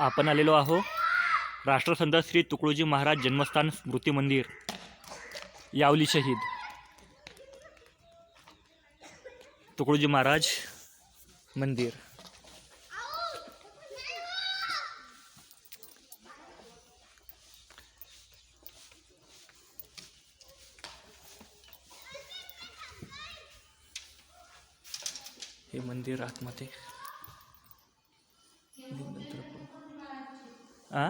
आपण आलेलो आहो राष्ट्रसंत श्री तुकडोजी महाराज जन्मस्थान स्मृती मंदिर यावली शहीद. तुकडोजी महाराज मंदिर. हे मंदिर आतमध्ये. आ?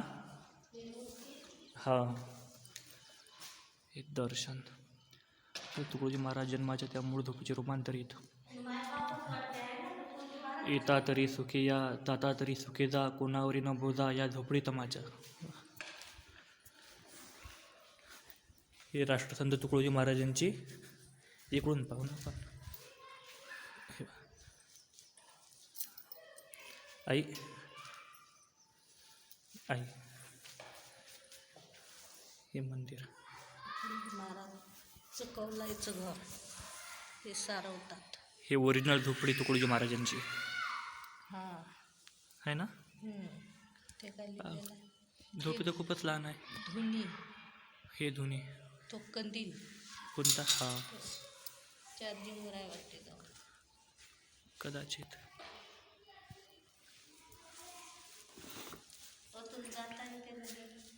हां. हे दर्शन. तुकडोजी महाराज जन्माच्या त्या मूळ धोपीचे रूपांतरित येता. तरी सुखे या ताता तरी सुखे जा कोणावरी न बोजा या झोपडी तमाच्या हे राष्ट्रसंत तुकडोजी महाराजांची इकडून पाहू ना आपण. आई आई. हे मंदिर. महाराज कौलाईचं घर. ते सारवतात. हे ओरिजिनल झोपडी तुकडोजी महाराजांची. हां. आहे ना. ते काय लिहिलेलं आहे. झोपी तर खूपच लहान आहे. धुनी. हे धुनी. तो कंदील कोणता? हा. चार्जिंगवर आहे वाटते जवळ कदाचित.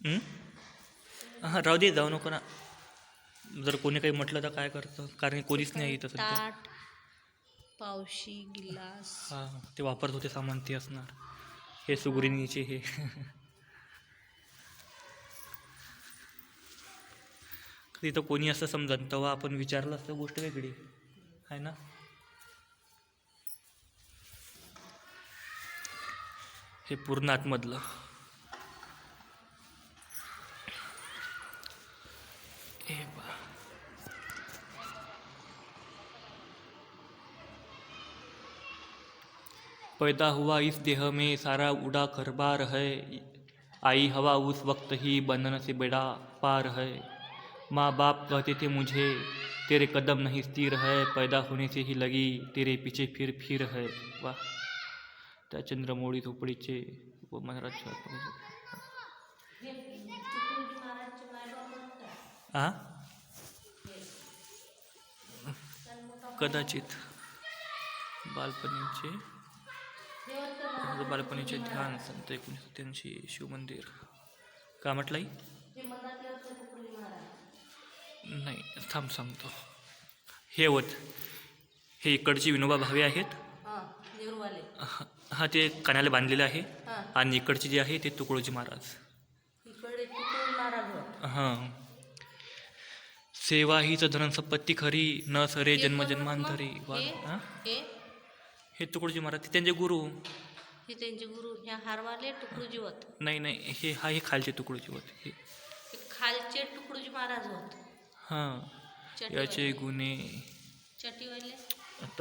हं? हां राहू दे जाऊ नको ना. जर कोणी काही म्हटलं तर काय करतं? कारण कोणीच नाही इथं सध्या. ताट पावशी गिलास. हां ते वापरत होते सामान ते असणार. हे सुगरिणीचे हे. तिथं कोणी असं समजत तेव्हा आपण विचारलं असतं गोष्ट वेगळी. आहे ना? हे पूर्ण आतमधलं. पैदा हुआ इस देह में सारा उड़ा खरबार है। आई हवा उस वक्त ही बंधन से बेड़ा पार है। माँ बाप कहते थे मुझे तेरे कदम नहीं स्थिर है पैदा होने से ही लगी तेरे पीछे फिर फिर है। वाह। त्या चंद्रमौळी झोपडीचे व महाराज आ कदाचित। बालपणीचे माझं बालपणीचे ध्यान संत एकोणीसशे सत्याऐंशी शिवमंदिर का म्हटलंय? नाही थांब सांगतो. हे होत हे इकडचे विनोबा भावे आहेत. हां ते कानाला बांधलेले आहे. आणि इकडचे जे आहे ते तुकडोजी महाराज. हां. सेवा हीच धन संपत्ती खरी न सरे जन्म जन्मांतरी. वा हे तुकडोजी महाराज ते त्यांचे गुरु. हे त्यांचे गुरु ह्या हारवाले तुकडोजी होत. नाही नाही हे हा हे खालचे तुकडोजी होते. हे हे खालचे तुकडोजी महाराज होत. हां चटीवाले. याचे गुन्हे. चटीवाले?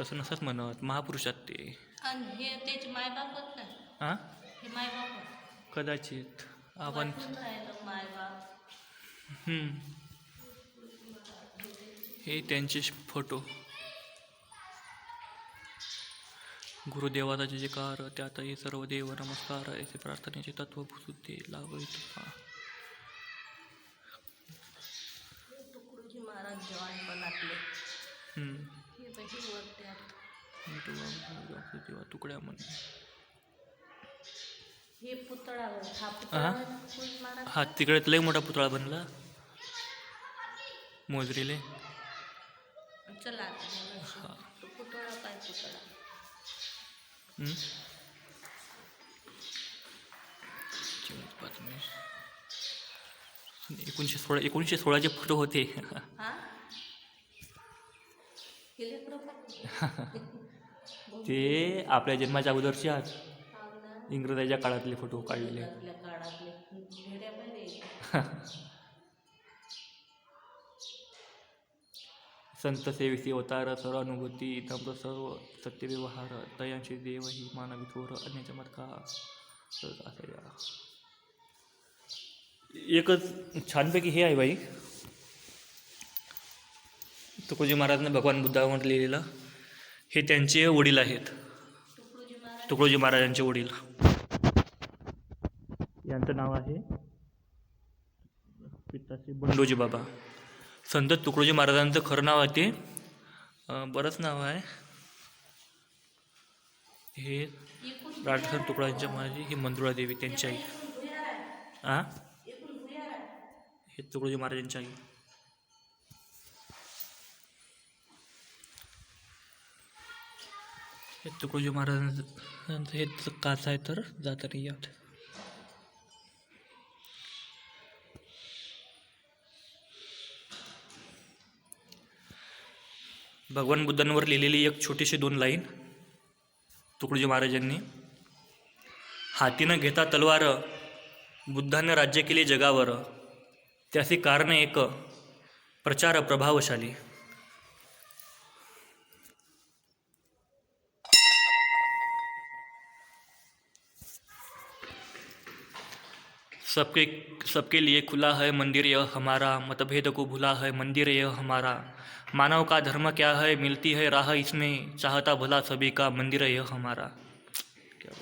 तसं नसंच म्हणत महापुरुषात ते. आणि हे त्याचे मायबाप होत ना हां हे मायबाप होत. कदाचित. आपण वाटून राहिलं मायबाप. हम्म. हे त्यांचे फोटो. गुरुदेवाचा जे कार त्यात हे सर्व देव नमस्कार याचे प्रार्थनेचे तत्व सुद्धा लावत तुकडोजी महाराज. हे तुकड्या म्हणे. हे. हा हा? हा तिकडे लय मोठा पुतळा बनला. मोजरीले. चला आता बघा. तो पुतळा काय पुतळा हम्म. चोवीस बातमी एकोणीसशे सोळा एकोणीसशे सोळाचे फोटो होते. हा? हे. ते आपल्या जन्माच्या अगोदरचे आज. ना. इंग्रजाच्या काळातले फोटो काढलेले आपल्या काळातले घेड्या पाहिजे संत सेवेसी अवतार सर्व अनुभूती नम्र सर्व सत्यव्यवहार दयांशी देव ही मानवी थोर अन्य चमत्कार एकच छानपैकी हे आहे बाई. तुकोजी महाराजने भगवान बुद्धावर लिहिलेलं हे त्यांचे वडील आहेत. तुकडोजी तुकडोजी महाराजांचे वडील. यांचं नाव आहे पिताश्री बंडोजी बाबा. संत तुकडोजी महाराजांचं खरं नाव आहे ते. बरंच नाव आहे. हे राजस्थान तुकडांच्या महाराजी ही मंजुळा देवी त्यांची आई. आ? हे तुकडोजी महाराजांची आई. हे तुकडोजी महाराजांचं हे काच आहे तर जाता नाही भगवान बुद्धांवर लिहिलेली एक छोटीशी दोन लाईन. तुकडोजी महाराजांनी हातीनं घेता तलवार बुद्धानं राज्य केले जगावर. त्याचे कारण एक प्रचार प्रभावशाली. सबके सबके लिए खुला है मंदिर यह हमारा मतभेद को भुला है मंदिर यह हमारा. मानव का धर्म क्या है? मिलती है राह इसमें। चाहता भला सभी का मंदिर यह हमारा। क्या.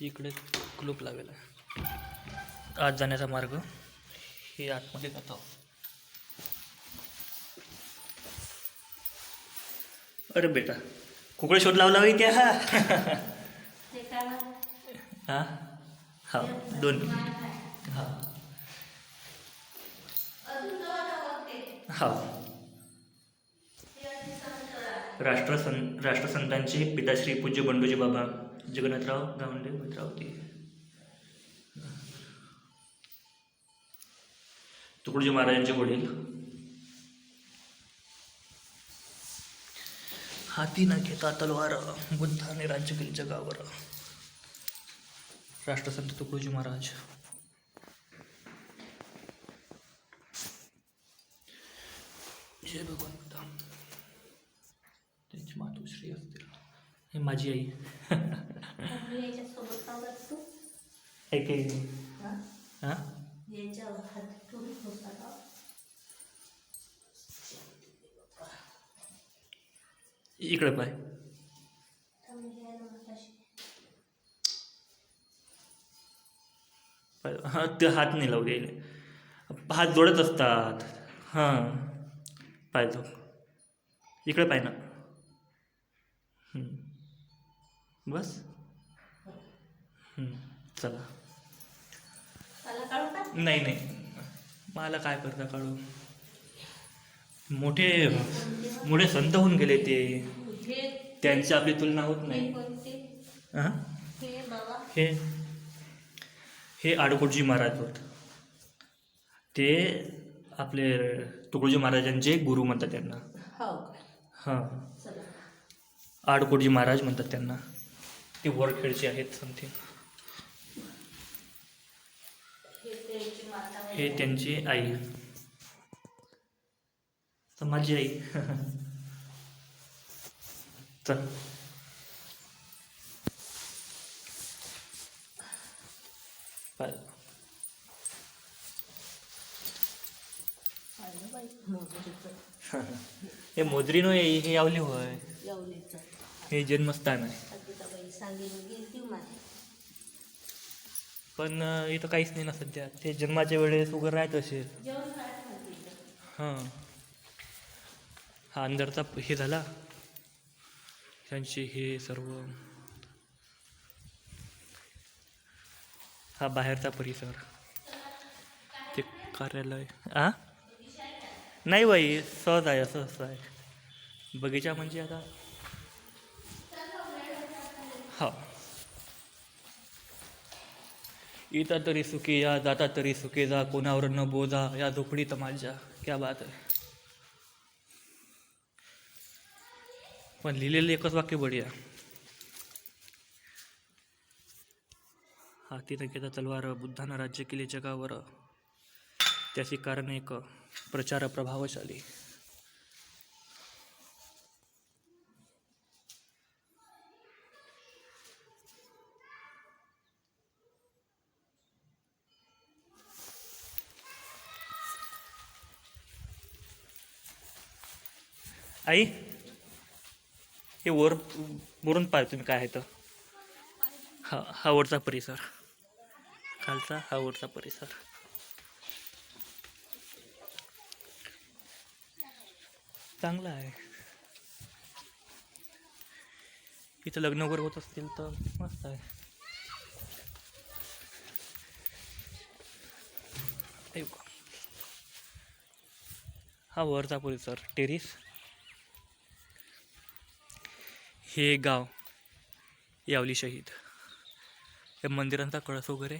इकडे कुलूप लावेल आत जाण्याचा मार्ग हे आतमध्ये जातो. अरे बेटा कुकडे शोध लावला होई त्या? हा हा? हा दोन. हा. हा राष्ट्रसं राष्ट्रसंतांचे पिताश्री पूज्य बंडोजी बाबा जगन्नाथराव गावंडे भद्रावती. तुकडोजी महाराजांचे वडील. हाती न घेता तलवार बुद्धाने राज्य केले जगावर. राष्ट्रसंत तुकडोजी महाराज. जय बुद्धा त्यांची मातोश्री असतील. हे माझी आई. याच्यासोबत लावलात तू? हे काही हा? हां? यांच्यावर हात ठेवून होता का इकडे पाय. हे हां ते हात नाही लावू गेले हात जोडत असतात. हां. पाय तो इकडे पाय ना. बस. चला. नाही नाही. मला काय करता काढू? मोठे मोठे संत होऊन गेले ते. त्यांची आपली तुलना होत नाही. हां? हे बाबा. हे हे आडकोटजी महाराज होत. ते आपले तुकडोजी महाराजांचे गुरु म्हणतात त्यांना. हो. हां. आडकोटजी महाराज म्हणतात त्यांना. ते वरखेडचे आहेत समथिंग हे त्यांची हे आई. तर माझी आई. चल. पाय. हे मोजरी नो हे यावली होय. हे जन्मस्थान आहे. पण इथं काहीच नाही ना सध्या. ते जन्माच्या वेळेस उभं राहत असे जेवण काय म्हणते इथं? हां. हा अंदरचा हे झाला. त्यांचे हे सर्व. हा बाहेरचा परिसर. ते कार्यालय. आ? नाही बाई सहज आहे असं असं आहे. बगीचा म्हणजे आता हो. हा. येता तरी सुखी या जाता तरी सुखी जा कोणावर न बोजा या झोपडी माझ्या क्या बात आहे. पण लिहिलेलं एकच वाक्य बढिया. हातीनं घेता तलवार बुद्धानं राज्य केले जगावर. त्याचे कारण एक प्रचार प्रभावशाली आई हे वर वरून पाय तुम्ही काय आहे तर. हा हा वरचा परिसर. खालचा हा वरचा परिसर. चांगला आहे. इथं लग्न वगैरे होत असतील तर मस्त आहे. हा वरचा परिसर टेरिस. हे गाव यावली शहीद. या मंदिरांचा कळस वगैरे.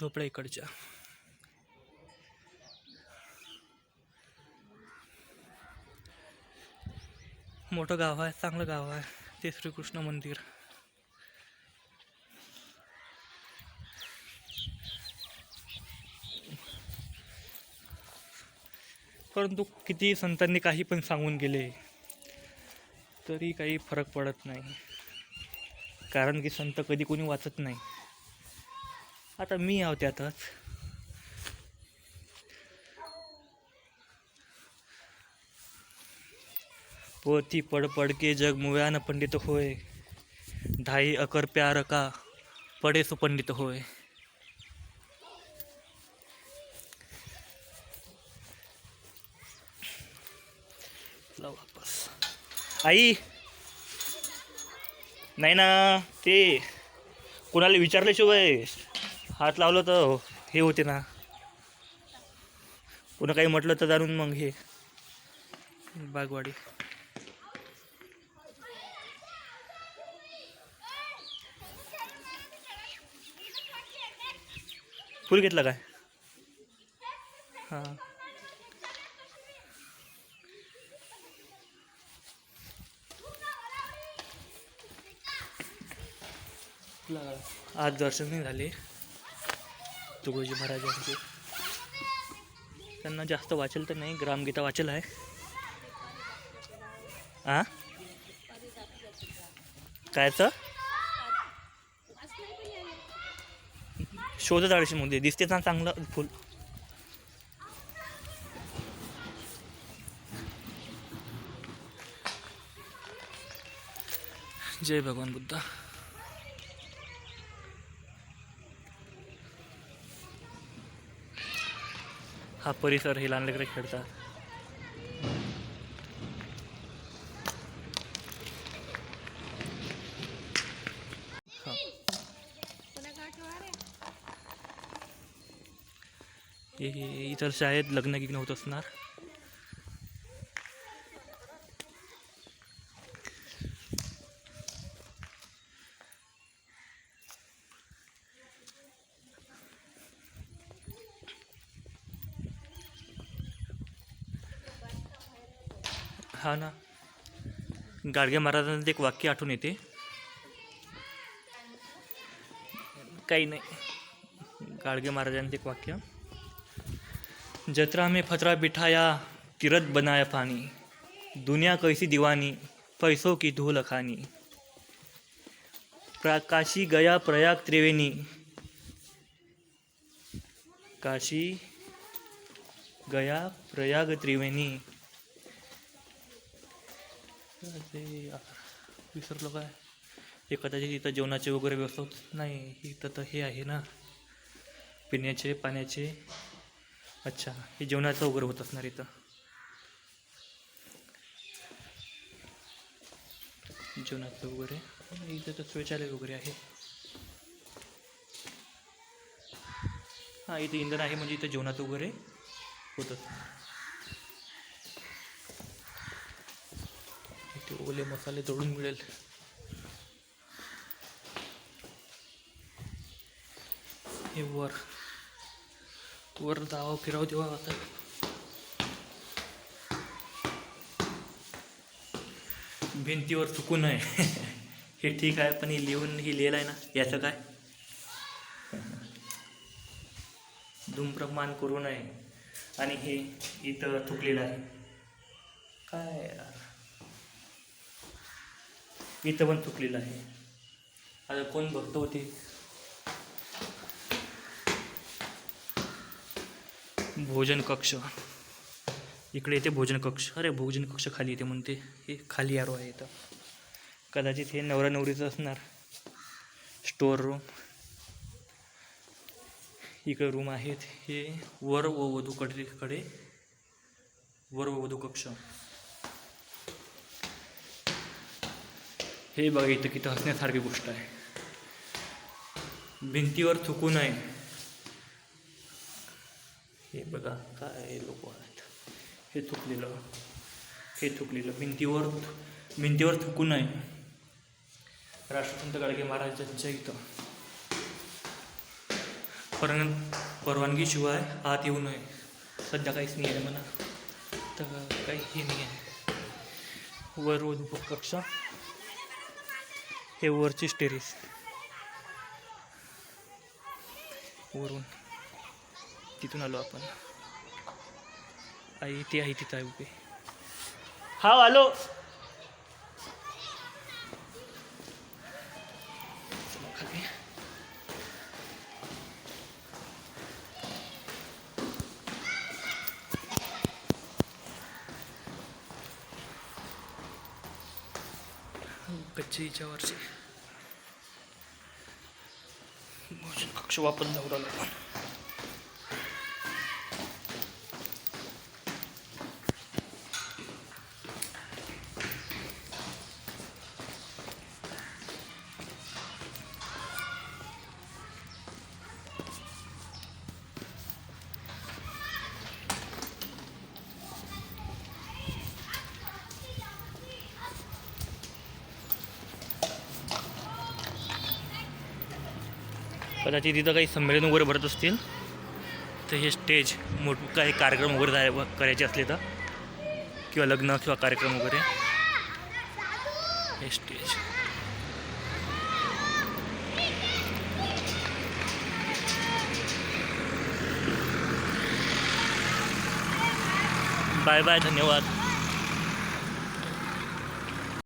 झोपड्या इकडच्या. मोठं गाव आहे चांगलं गाव आहे ते श्रीकृष्ण मंदिर. परंतु किती संतांनी काही पण सांगून गेले तरी काही फरक पडत नाही. कारण की संत कधी कोणी वाचत नाही. आता मी आहो त्यातच. पोती पड पडके जग मुव्यान पंडित होय ढाई अकर प्यार का पडे सुपंडित होय वापस। आई। नाही ना ते कोणाला विचारल्याशिवाय हात लावलं तर हे होते ना. पुन्हा काही म्हटलं तर जाणून मग हे. बागवाडी. फुल घेतलं काय? हां. आज दर्शन नाही झाले. तुकोजी महाराजांचे त्यांना जास्त वाचेल तर नाही ग्रामगीता वाचेल आहे. आ? कायचं शोधत अडीचशे मध्ये दिसते ना चांगलं फुल. जय भगवान बुद्धा. हा परिसर हे लहान लेकरं खेळतात. हे इतर शाळेत लग्न गिग्न होत असणार. हा ना. गाडगे महाराजांचं एक वाक्य आठवून येते. काही नाही. गाडगे महाराजांचं एक वाक्य. जत्रा में फतरा बिठाया किरत बनाया पानी। दुनिया कैसी दीवानी पैसों की धूल खानी प्रा काशी गया प्रयाग त्रिवेणी। काशी गया प्रयाग त्रिवेणी। विसरलो काय? हे कदाचित इथं जेवणाचे वगैरे व्यवस्था नाही इथं तर हे आहे ना पिण्याचे पाण्याचे. अच्छा हे जेवणाचं वगैरे होत असणार इथं. जेवणाचं वगैरे. इथं तर शौचालय वगैरे आहे. हां इथे इंधन आहे म्हणजे इथं जेवणाचं वगैरे होतं इथे ओले मसाले तोडून मिळेल. हे वर. वर जावं फिरावं तेव्हा आता. भिंतीवर चुकून आहे हे ठीक आहे पण हे लिहून हे लिहिलं आहे ना याचं काय? धूम्रपान करू नये. आणि हे इथं चुकलेलं आहे. काय इथं पण चुकलेलं आहे. आता कोण बघतो होते भोजन कक्ष इकडे येते भोजन कक्ष अरे भोजन कक्ष खाली येते म्हणते हे खाली आरो आहे इथं. कदाचित हे नवरा नवरीचं असणार. स्टोअर रूम इकडे रूम आहेत. हे वर व वधूकडे कडे वर व वधू कक्ष. हे बघा इथं किती हसण्यासारखी गोष्ट आहे. भिंतीवर थुकू नये. बघा काय लोक आहेत. हे थुकलेलं हे थुकलेलं. भिंतीवर भिंतीवर थुकू नये. राष्ट्रसंत गाडगे महाराजांच्या इथं. परवान परवानगीशिवाय आत येऊ नये. सध्या काहीच नाही आहे म्हणा. तर काही हे नाही आहे. वर वधू कक्ष. हे वरची स्टेरीस. वरून. तिथून आलो आपण. आई ती आहे तिथं आहे उभे. हा आलो. गच्चीच्या वरची. कक्ष वापस जाऊ राहिलो आपण. कदाचित तिथं काही संमेलन वगैरे भरत असतील. तर हे स्टेज मोठ काही कार्यक्रम वगैरे जाय करायचे असले तर. किंवा लग्न किंवा कार्यक्रम वगैरे. हे स्टेज बाय बाय धन्यवाद.